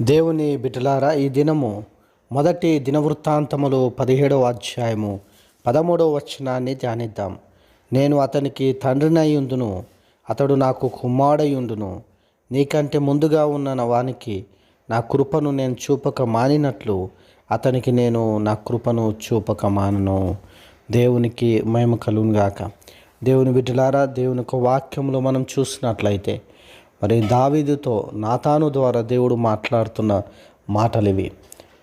దేవుని బిడ్డలారా ఈ దినము మొదటి దినవృత్తాంతములు పదిహేడవ అధ్యాయము పదమూడవ వచనాన్ని ధ్యానిద్దాం. నేను అతనికి తండ్రినయ్యుందును అతడు నాకు కుమారుడయుండును నీకంటే ముందుగా ఉన్న వానికి నా కృపను నేను చూపక మానినట్లు అతనికి నేను నా కృపను చూపక మానను. దేవునికి మహిమ కలుగుగాక దేవుని బిడ్డలారా దేవుని యొక్క వాక్యంలో మనం చూసినట్లయితే మరి దావీదుతో నాతాను ద్వారా దేవుడు మాట్లాడుతున్న మాటలు ఇవి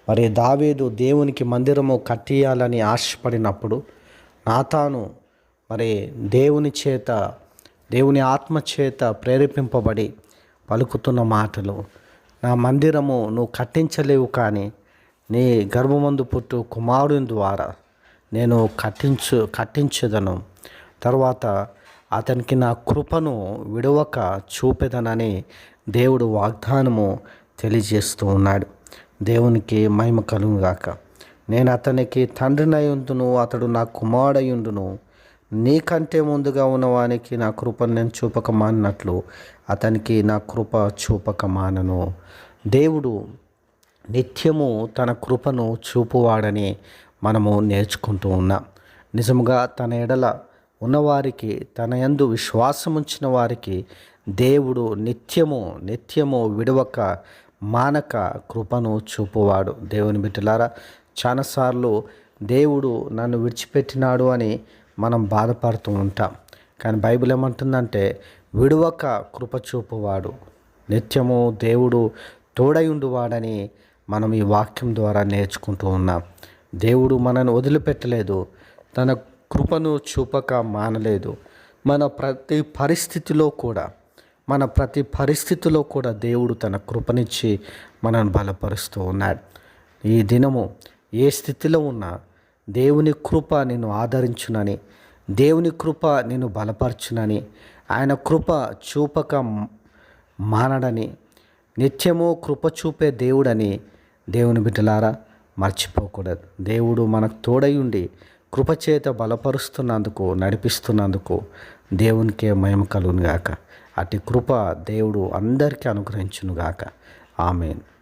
మరి దావీదు దేవునికి మందిరము కట్టియాలని ఆశపడినప్పుడు నాతాను మరి దేవుని చేత దేవుని ఆత్మ చేత ప్రేరేపింపబడి పలుకుతున్న మాటలు నా మందిరము నువ్వు కట్టించలేవు కానీ నీ గర్భమందు పుట్టు కుమారుని ద్వారా నేను కట్టించు కట్టించదను. తర్వాత అతనికి నా కృపను విడవక చూపెదనని దేవుడు వాగ్దానము తెలియజేస్తూ ఉన్నాడు. దేవునికి మహిమ కలుగుగాక నేను అతనికి తండ్రినయుందును అతడు నా కుమారుడయుండును. నీకంటే ముందుగా ఉన్నవానికి నా కృపను నేను చూపక మానినట్లు అతనికి నా కృప చూపక మానను దేవుడు నిత్యము తన కృపను చూపువాడని మనము నేర్చుకుంటూ ఉన్నాం. నిజముగా తన ఎడల ఉన్నవారికి తన యందు విశ్వాసముంచిన వారికి దేవుడు నిత్యము నిత్యము విడవక మానక కృపను చూపువాడు. దేవుని బిడ్డలారా చాలాసార్లు దేవుడు నన్ను విడిచిపెట్టినాడు అని మనం బాధపడుతూ ఉంటాం. కానీ బైబిల్ ఏమంటుందంటే విడవక కృప చూపువాడు. నిత్యము దేవుడు తోడయుండువాడని మనం ఈ వాక్యం ద్వారా నేర్చుకుంటూ ఉన్నాం. దేవుడు మనను వదిలిపెట్టలేదు. తన కృపను చూపక మానలేదు. మన ప్రతి పరిస్థితిలో కూడా మన ప్రతి పరిస్థితిలో కూడా దేవుడు తన కృపనిచ్చి మనను బలపరుస్తూ ఉన్నాడు. ఈ దినము ఏ స్థితిలో ఉన్నా దేవుని కృప నేను ఆదరించునని దేవుని కృప నేను బలపరచునని ఆయన కృప చూపక మానడని నిత్యము కృప చూపే దేవుడని దేవుని బిడ్డలారా మర్చిపోకూడదు. దేవుడు మనకు తోడయుండి కృపచేత బలపరుస్తున్నందుకు నడిపిస్తున్నందుకు దేవునికే మహిమ కలుగునుగాక. అటు కృప దేవుడు అందరికీ అనుగ్రహించునుగాక. ఆమెను.